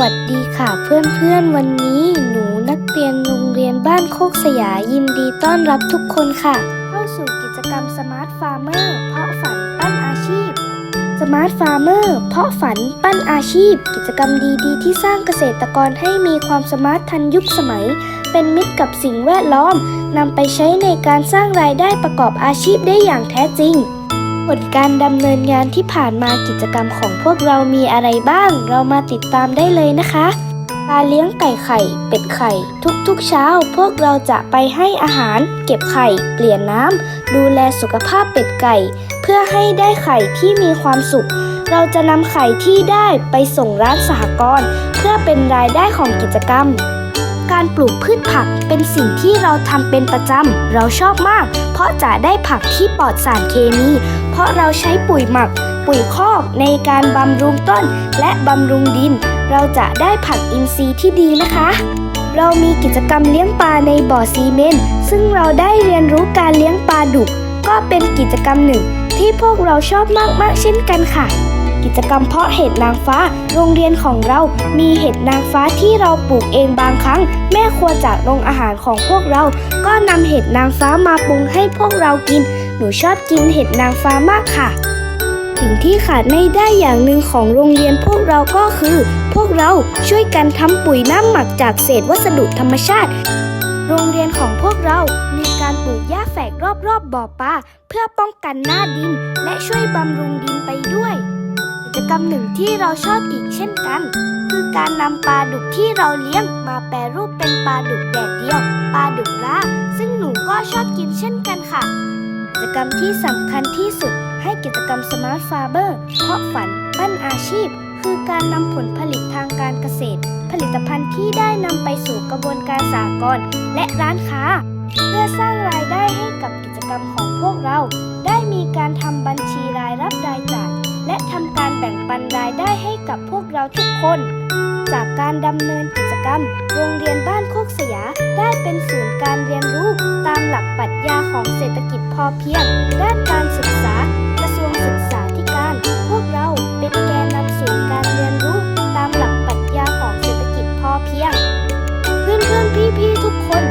วัสดีค่ะเพื่อนๆ วันนี้หนูนักเรียนโรงเรียนบ้านโคกสยายินดีต้อนรับทุกคนค่ะ เข้าสู่กิจกรรม Smart Farmer เพาะฝันปั้นอาชีพ Smart Farmer เพาะฝันปั้นอาชีพ กิจกรรมดีๆ ที่สร้างเกษตรกรให้มีความสมาร์ททันยุคสมัย เป็นมิตรกับสิ่งแวดล้อมนำไปใช้ในการสร้างรายได้ประกอบอาชีพได้อย่างแท้จริง ผลการดำเนินงานที่ผ่านมากิจกรรมของพวกเรามีอะไรบ้าง เรามาติดตามได้เลยนะคะการเลี้ยงไก่ไข่ เป็ดไข่ ทุกๆเช้า พวกเราจะไปให้อาหาร เก็บไข่ เปลี่ยนน้ำดูแลสุขภาพเป็ดไก่ เพื่อให้ได้ไข่ที่มีความสุข เราจะนำไข่ที่ได้ไปส่งร้านสหกรณ์เพื่อเป็นรายได้ของกิจกรรม การปลูกพืชผักเป็นสิ่งที่เราทำเป็นประจำเราชอบมาก เพราะจะได้ผักที่ปลอดสารเคมี เพราะเราใช้ปุ๋ยหมัก ปุ๋ยคอกในการบำรุงต้นและบำรุงดิน เราจะได้ผักอินทรีย์ที่ดีนะคะ เรามีกิจกรรมเลี้ยงปลาในบ่อซีเมนต์ซึ่งเราได้เรียนรู้การเลี้ยงปลาดุก ก็เป็นกิจกรรมหนึ่ง ที่พวกเราชอบมากๆเช่นกันค่ะกิจกรรมเพาะเห็ดนางฟ้า โรงเรียนของเรา มีเห็ดนางฟ้าที่เราปลูกเองบางครั้ง แม่ครัวจากโรงอาหารของพวกเรา ก็นำเห็ดนางฟ้ามาปรุงให้พวกเรากิน หนูชอบกินเห็ดนางฟ้ามากค่ะ สิ่งที่ขาดไม่ได้อย่างหนึ่งของโรงเรียนพวกเราก็คือ พวกเราช่วยกันทำปุ๋ยน้ำหมักจากเศษวัสดุธรรมชาติ โรงเรียนของพวกเรามีการปลูกหญ้าแฝกรอบๆบบ่อปลาเพื่อป้องกันหน้าดิน และช่วยบำรุงดินไปด้วยกิจกรรมหนึ่งที่เราชอบอีกเช่นกันคือการนำปลาดุกที่เราเลี้ยงมาแปรรูปเป็นปลาดุกแดดเดียว ปลาดุกละซึ่งหนูก็ชอบกินเช่นกันค่ะ จกรรมที่สำคัญที่สุด ให้กิจกรรม Smart Farmer เพาะฝันปั้นอาชีพ คือการนำผลผลิตทางการเกษตร ผลิตภัณฑ์ที่ได้นำไปสู่กระบวนการสากลและร้านค้า เพื่อสร้างรายได้ให้กับกิจกรรมของพวกเรา ได้มีการทำบัญชีรายรับรายจ่ายและทำการแบ่งปันรายได้ให้กับพวกเราทุกคน จากการดำเนินกิจกรรม โรงเรียนบ้านโคกสยาได้เป็นศูนย์การเรียนรู้ตามหลักปรัชญาของ พอเพียง ด้านการศึกษา กระทรวงศึกษาธิการ พวกเราเป็นแกนนำศูนย์การเรียนรู้ ตามหลักปรัชญาของเศรษฐกิจพอเพียง เพื่อนเพื่อนพี่พี่ทุกคน